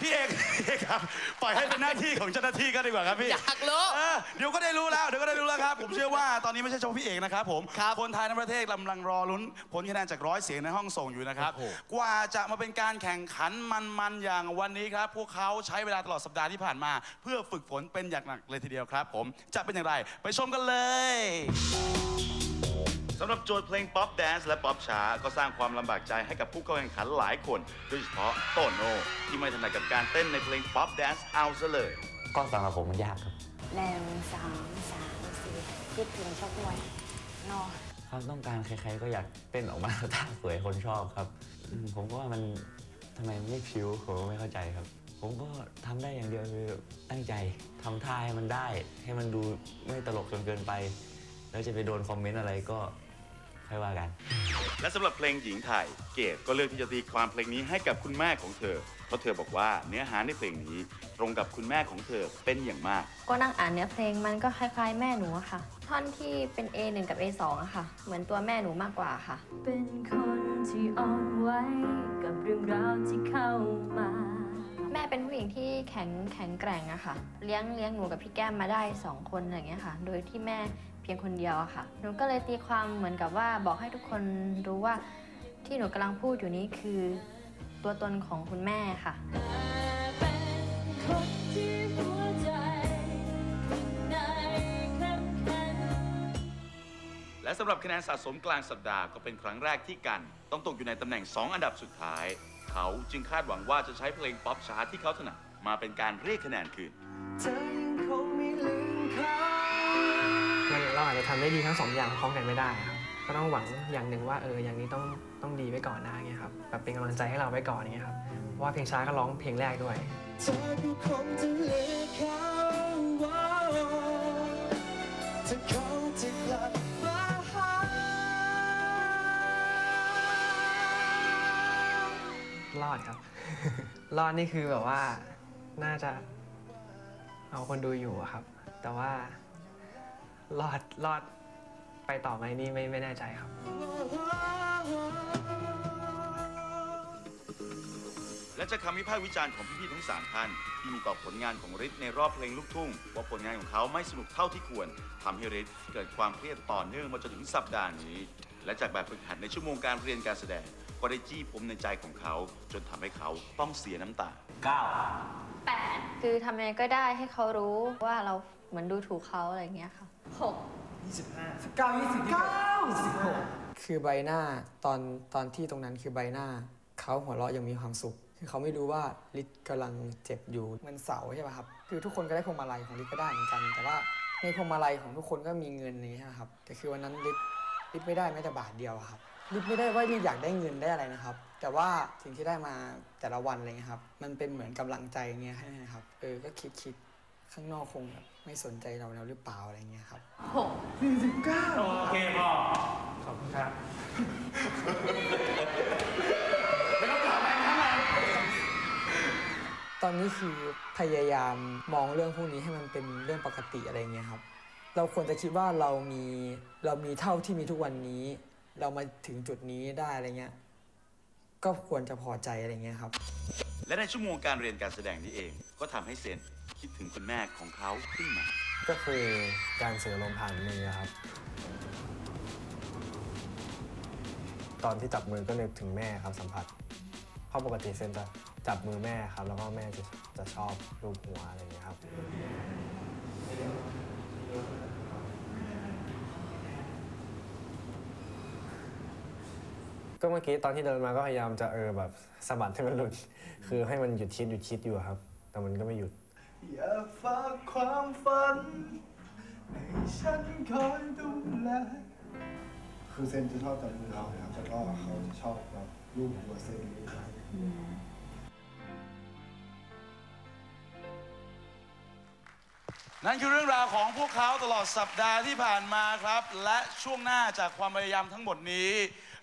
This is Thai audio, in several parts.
พี่เอกพี่เอกครับ ปล่อยให้เป็นหน้าที่ของเจ้าหน้าที่ก็ดีกว่าครับพี่อยากรู้เออเดี๋ยวก็ได้รู้แล้วเดี๋ยวก็ได้รู้แล้วครับ ผมเชื่อว่าตอนนี้ไม่ใช่เฉพาะพี่เอกนะครับผมครับคนไทยในประเทศกำลังรอลุ้นผลคะแนนจากร้อยเสียงในห้องส่งอยู่นะครับโอ้โหกว่าจะมาเป็นการแข่งขันมันๆอย่างวันนี้ครับ พวกเขาใช้เวลาตลอดสัปดาห์ที่ผ่านมา เพื่อฝึกฝนเป็นอย่างหนักเลยทีเดียวครับ ผมจะเป็นอย่างไร ไปชมกันเลย สำหรับโจทย์เพลงป๊อปแดนซ์และป๊อปช้าก็สร้างความลำบากใจให้กับผู้เข้าแข่งขันหลายคน โดยเฉพาะโตโน่ที่ไม่ถนัดกับการเต้นในเพลงป๊อปแดนซ์เอาซะเลยก็สำหรับผมมันยากครับหนึ่งสองสามสี่คิดถึงชกมวยนอนความต้องการใครๆก็อยากเต้นออกมาท่าสวยคนชอบครับอืมผมก็ว่ามันทำไมไม่พิ้วผมก็ไม่เข้าใจครับ ผมก็ทำได้อย่างเดียวคือตั้งใจทำท่าให้มันได้ ให้มันดูไม่ตลกจนเกินไป แล้วจะไปโดนคอมเมนต์อะไรก็ ค่อยว่ากัน และสำหรับเพลงหญิงไทย เกดก็เลือกที่จะตีความเพลงนี้ให้กับคุณแม่ของเธอ เพราะเธอบอกว่าเนื้อหาในเพลงนี้ ตรงกับคุณแม่ของเธอเป็นอย่างมาก ก็นั่งอ่านเนื้อเพลงมันก็คล้ายๆ แม่หนูอะค่ะ ท่อนที่เป็น A1 กับ A2 อะค่ะ เหมือนตัวแม่หนูมากกว่าค่ะ เป็นคนที่อ่อนไหวกับเรื่องราวที่เข้ามา แม่เป็นผู้หญิงที่แข็งแข็งแกร่งอะค่ะ เลี้ยงเลี้ยงหนูกับพี่แก้มมาได้สองคนอะไรอย่างเงี้ยค่ะ โดยที่แม่เพียงคนเดียวอะค่ะ หนูก็เลยตีความเหมือนกับว่าบอกให้ทุกคนรู้ว่าที่หนูกำลังพูดอยู่นี้คือตัวตนของคุณแม่ค่ะแข็งและสำหรับคะแนนสะสมกลางสัปดาห์ก็เป็นครั้งแรกที่กัน ต้องตกอยู่ในตำแหน่ง 2 อันดับสุดท้าย เขาจึงคาดหวังว่าจะใช้เพลงป๊อปช้าที่เขาถนัดมาเป็นการเรียกคะแนนคืนมันเราอาจจะทำได้ดีทั้งสองอย่างพร้อมกันไม่ได้ครับก็ต้องหวังอย่างหนึ่งว่าเอออย่างนี้ต้องต้องดีไว้ก่อนนะเงี้ยครับแบบเป็นกำลังใจให้เราไว้ก่อนเงี้ยครับเพราะว่าเพลงช้าก็ร้องเพลงแรกด้วยเธอก็คงจะเลือกเขาว่าถ้าเขาจะกลับ รอดครับ รอดนี่คือแบบว่าน่าจะเอาคนดูอยู่ครับ แต่ว่ารอดรอดไปต่อไหมนี่ไม่ไม่แน่ใจครับ และจากคำวิพากษ์วิจารณ์ของพี่ๆทั้งสามท่านที่มีต่อผลงานของฤทธิ์ในรอบเพลงลูกทุ่ง ว่าผลงานของเขาไม่สนุกเท่าที่ควรทำให้ฤทธิ์เกิดความเครียดต่อเนื่องมาจนถึงสัปดาห์นี้ และจากแบบฝึกหัดในชั่วโมงการเรียนการแสดง ก็ได้จี้ปมในใจของเขา จนทำให้เขาต้องเสียน้ำตาคือทำยังไงก็ได้ให้เขารู้ว่าเราเหมือนดูถูกเขาอะไรอย่างเงี้ยค่ะคือใบหน้าตอนตอนที่ตรงนั้นคือใบหน้า เขาหัวเราะยังมีความสุข คือเขาไม่รู้ว่าลิศกำลังเจ็บอยู่เหมันเสาใช่ป่ะครับ คือทุกคนก็ได้พวงมาลัยของลิศก็ได้เหมือนกัน แต่ว่าในพวงมาลัยของทุกคนก็มีเงินนี้ใช่ไหมครับแต่คือวันนั้นลิศลิศไม่ได้แม้แต่บาทเดียวอะครับ ลิศไม่ได้ว่าลิศอยากได้เงินได้อะไรนะครับ แต่ว่าสิ่งที่ได้มาแต่ละวันอะไรเงี้ยครับ มันเป็นเหมือนกำลังใจเงี้ยให้นะครับ เออ ก็คิดคิดข้างนอกคงแบบไม่สนใจเราแล้วหรือเปล่าอะไรเงี้ยครับขอบคุณครับตอนนี้คือพยายามมองเรื่องพวกนี้ให้มันเป็นเรื่องปกติอะไรเงี้ยครับ เราควรจะคิดว่าเรามีเรามีเท่าที่มีทุกวันนี้ เรามาถึงจุดนี้ได้อะไรเงี้ย ก็ควรจะพอใจอะไรเงี้ยครับ และในชั่วโมงการเรียนการแสดงนี้เอง ก็ทำให้เซนคิดถึงคุณแม่ของเขาขึ้นมา ก็คือการสื่อลมผ่านมือครับ ตอนที่จับมือก็นึกถึงแม่ครับสัมผัส เพราะปกติเซนจะจับมือแม่ครับ แล้วก็แม่จะจะชอบรูปหัวอะไรอย่างเงี้ยครับ ก็เมื่อกี้ตอนที่เดินมาก็พยายามจะเออแบบสะบัดให้มันหลุด คือให้มันหยุดคิดหยุดคิดอยู่ครับ แต่มันก็ไม่หยุด อย่าฝากความฝันให้ฉันคอยดูแลคือเซนจะชอบจับมือเราครับแล้วก็เขาจะชอบแบบรูปหัวเซนนี้ครับนั่นคือเรื่องราวของพวกเขาตลอดสัปดาห์ที่ผ่านมาครับ และช่วงหน้าจากความพยายามทั้งหมดนี้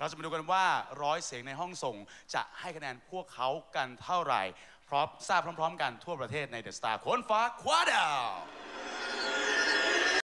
เราจะมาดูกันว่าร้อยเสียงในห้องส่ง จะให้คะแนนพวกเขากันเท่าไหร่ พร้อมทราบพร้อม ๆ กันทั่วประเทศในเดอะสตาร์โคนฟ้าคว้าดาว